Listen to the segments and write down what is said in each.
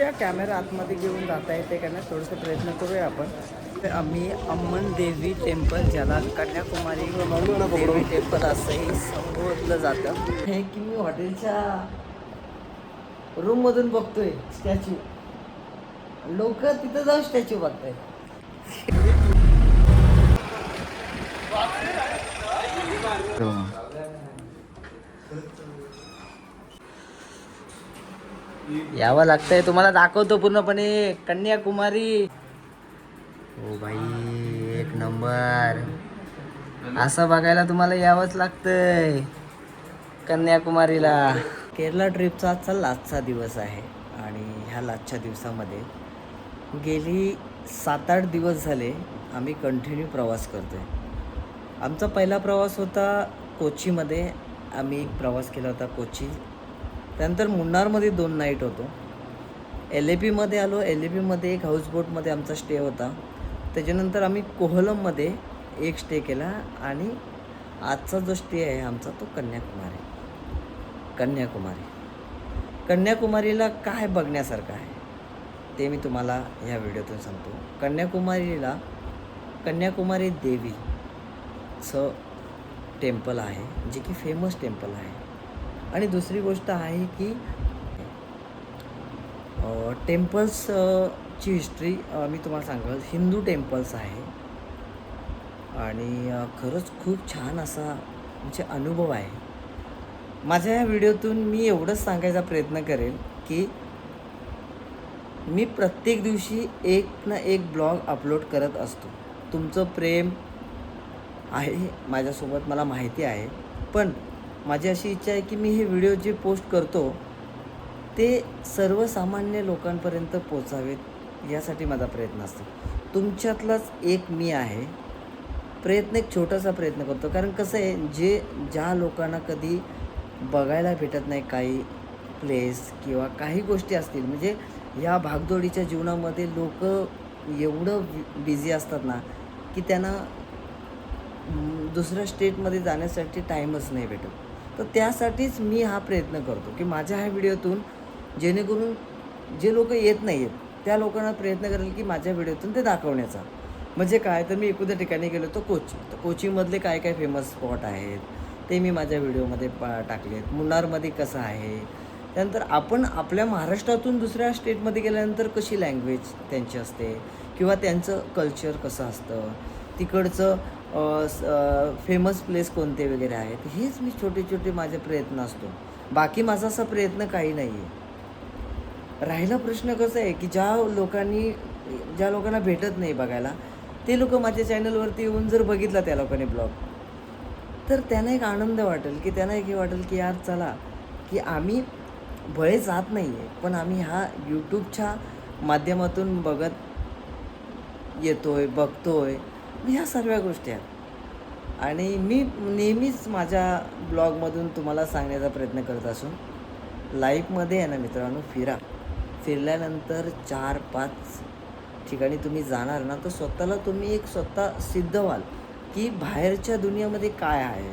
त्या कॅमेरा आतमध्ये घेऊन जाता येते का नाही थोडंसं प्रयत्न करूया आपण. तर आम्ही अम्मन देवी टेम्पल ज्याला कन्याकुमारी देवी टेम्पल असंही संबोधलं जातं. हे की मी हॉटेलच्या रूममधून बघतोय स्टॅच्यू. लोक तिथं जाऊन स्टॅच्यू बघताय यावं लागतंय. तुम्हाला दाखवतो पूर्णपणे. कन्याकुमारी. हो भाई एक नंबर. असं बघायला तुम्हाला यावंच लागतंय. कन्याकुमारीला. केरला ट्रिपचा आजचा लास्टचा दिवस आहे. आणि ह्या लास्टच्या दिवसामध्ये गेली सात आठ दिवस झाले आम्ही कंटिन्यू प्रवास करतो आहे आमचा पहिला प्रवास होता कोचीमध्ये. आम्ही एक प्रवास केला होता कोची. त्यानंतर मुन्नारमध्ये दोन नाईट होतो. एल ए पीमध्ये आलो. एल ए पीमध्ये एक हाऊसबोटमध्ये आमचा स्टे होता. त्याच्यानंतर आम्ही कोहलममध्ये एक स्टे केला आणि आजचा जो स्टे आहे आमचा तो कन्याकुमारी. कन्याकुमारी. कन्याकुमारीला काय बघण्यासारखं आहे? ते मी तुम्हाला ह्या व्हिडिओतून सांगतो. कन्याकुमारीला कन्याकुमारी देवीचं टेम्पल आहे जे की फेमस टेम्पल आहे. आणि दुसरी गोष्ट आहे की टेम्पल्सची हिस्ट्री मी तुम्हाला सांगाल. हिंदू टेम्पल्स आहे. आणि खरंच खूप छान असा म्हणजे अनुभव आहे. माझ्या या व्हिडिओतून मी एवढंच सांगायचा प्रयत्न करेल की मी प्रत्येक दिवशी एक ना एक ब्लॉग अपलोड करत असतो. तुमचं प्रेम आहे माझ्यासोबत मला माहिती आहे. पण माझी अशी इच्छा आहे की मी हे व्हिडिओ जे पोस्ट करतो ते सर्वसामान्य लोकांपर्यंत पोचावेत यासाठी माझा प्रयत्न असतो. तुमच्यातलाच एक मी आहे. प्रयत्न एक छोटासा प्रयत्न करतो. कारण कसं आहे जे ज्या लोकांना कधी बघायला भेटत नाही काही प्लेस किंवा काही गोष्टी असतील म्हणजे या भागदौडीच्या जीवनामध्ये लोक एवढं बिझी असतात ना की त्यांना दुसऱ्या स्टेटमध्ये जाण्यासाठी टाईमच नाही भेटत. तर त्यासाठीच मी हा प्रयत्न करतो की माझ्या ह्या व्हिडिओतून जेणेकरून जे लोक येत नाही आहेत त्या लोकांना प्रयत्न करेल की माझ्या व्हिडिओतून ते दाखवण्याचा. म्हणजे काय? तर मी एखाद्या ठिकाणी गेलो तो कोची तर कोचीमधले काय काय फेमस स्पॉट आहेत? ते मी माझ्या व्हिडिओमध्ये पा टाकलेत मुन्नारमध्ये कसं आहे? त्यानंतर आपण आपल्या महाराष्ट्रातून दुसऱ्या स्टेटमध्ये गेल्यानंतर कशी लँग्वेज त्यांची असते? किंवा त्यांचं कल्चर कसं असतं? तिकडचं फेमस प्लेस कोणते वगैरे आहेत? हेच मी छोटे छोटे माझे प्रयत्न असतो. बाकी माझा असा प्रयत्न काही नाही आहे राहिला प्रश्न कसा आहे की ज्या लोकांनी ज्या लोकांना भेटत नाही बघायला ते लोक माझ्या चॅनलवरती येऊन जर बघितला त्या लोकांनी ब्लॉग तर त्यांना एक आनंद वाटेल की त्यांना एक हे वाटेल की यार चला की आम्ही भळे जात नाही आहे पण आम्ही ह्या यूट्यूबच्या माध्यमातून बघत येतो आहे बघतो आहे ह्या सर्व गोष्टी आहेत. आणि मी नेहमीच माझ्या ब्लॉगमधून तुम्हाला सांगण्याचा प्रयत्न करत असून लाईफमध्ये आहे ना मित्रांनो फिरा. फिरल्यानंतर चार पाच ठिकाणी तुम्ही जाणार ना तर स्वतःला तुम्ही एक स्वतः सिद्ध व्हाल की बाहेरच्या दुनियामध्ये काय आहे.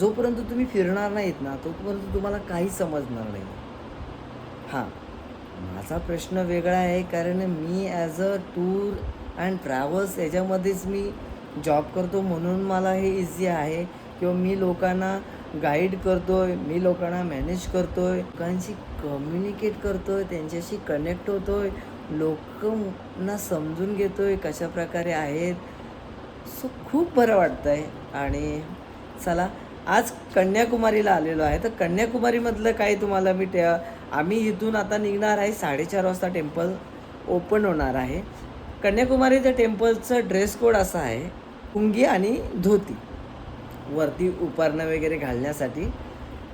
जोपर्यंत तुम्ही फिरणार नाहीत ना तोपर्यंत तुम्हाला काही समजणार नाही. हां. माझा प्रश्न वेगळा आहे कारण मी as a tour and travels याच्यामध्येच मी जॉब करतो म्हणून मला हे इझी आहे. किंवा मी लोकांना गाईड करतो आहे मी लोकांना मॅनेज करतो आहे लोकांशी कम्युनिकेट करतो आहे त्यांच्याशी कनेक्ट होतो आहे लोकांना समजून घेतो आहे कशा प्रकारे आहेत. सो खूप बरं वाटतं आहे आणि चला आज कन्याकुमारीला आलेलो आहे. तर कन्याकुमारीमधलं काय तुम्हाला मी टे आम्ही इथून आता निघणार आहे. साडेचार वाजता टेम्पल ओपन होणार आहे. कन्याकुमारीच्या टेम्पलचं ड्रेस कोड असा आहे पुंगी आणि धोती. वरती उपरणं वगैरे घालण्यासाठी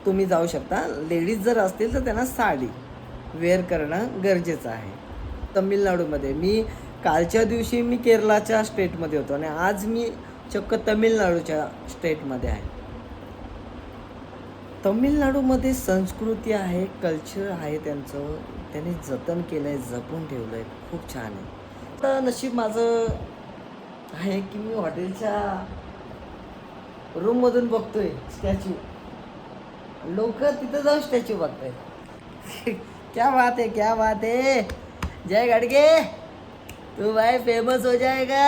तुम्ही जाऊ शकता. लेडीज जर असतील तर त्यांना साडी वेअर करणं गरजेचं आहे. तमिळनाडूमध्ये. मी कालच्या दिवशी मी केरळाच्या स्टेटमध्ये होतो आणि आज मी चक्क तमिळनाडूच्या स्टेटमध्ये आहे. तमिळनाडूमध्ये संस्कृती आहे कल्चर आहे त्यांचं. त्यांनी जतन केलं आहे जपून ठेवलं आहे खूप छान आहे. आता नशीब माझं आहे की मी हॉटेलच्या रूममधून बघतोय स्टॅच्यू लोक तिथं जाऊन स्टॅच्यू बघतायत. क्या बात आहे क्या बात आहे. जय गाडगे. तू भाई फेमस हो जाएगा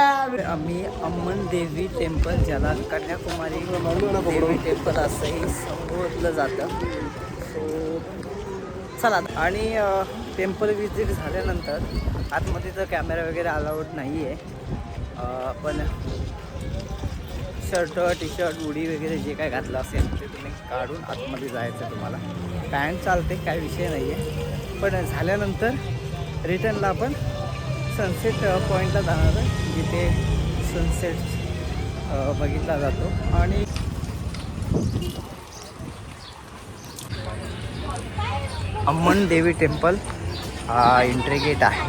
आम्ही अम्मन देवी टेम्पल ज्याला कन्याकुमारी देवी टेम्पल असंही संबोधलं जातं. सो चला. आणि टेम्पल विजिट झाल्यानंतर आतमध्ये तर कॅमेरा वगैरे अलाउड नाही आहे पण शर्ट टी शर्ट उडी वगैरे जे काय घातलं असेल ते तुम्ही काढून आतमध्ये जायचं तुम्हाला. पॅन्ट चालते काय विषय नाही आहे पण झाल्यानंतर रिटर्नला आपण सनसेट पॉईंटला जाणार आहे. जिथे सनसेट बघितला जातो. आणि अम्मन देवी टेम्पल. हा एंट्री गेट आहे.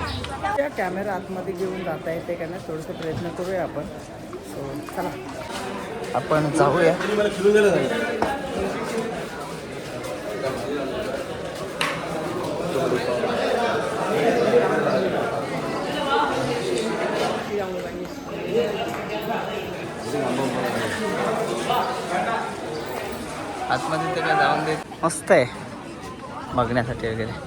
त्या कॅमेरा आतमध्ये घेऊन जाता येते का नाही थोडंसं प्रयत्न करूया आपण. सो चला. आपण जाऊया. आतमध्ये ते काय जाऊन देत मस्त आहे. बघण्यासाठी वगैरे.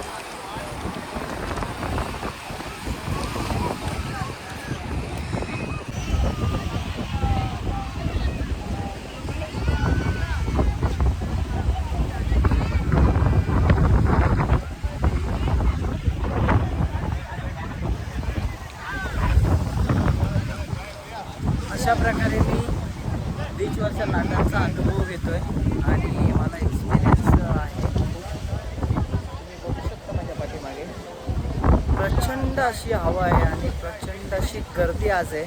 अशा प्रकारे मी बीचवरच्या लाटांचा अनुभव घेतो आहे आणि मला एक्सपिरियन्स आहे. तुम्ही बघू शकता माझ्या पाठीमागे. प्रचंड अशी हवा आहे आणि प्रचंड अशी गर्दी आज आहे.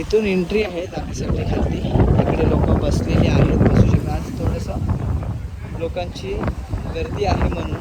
इथून एंट्री आहे जाण्यासाठी खाली इकडे लोक बसलेली आहेत बसू शकतात. आज थोडंसं लोकांची गर्दी आहे म्हणून.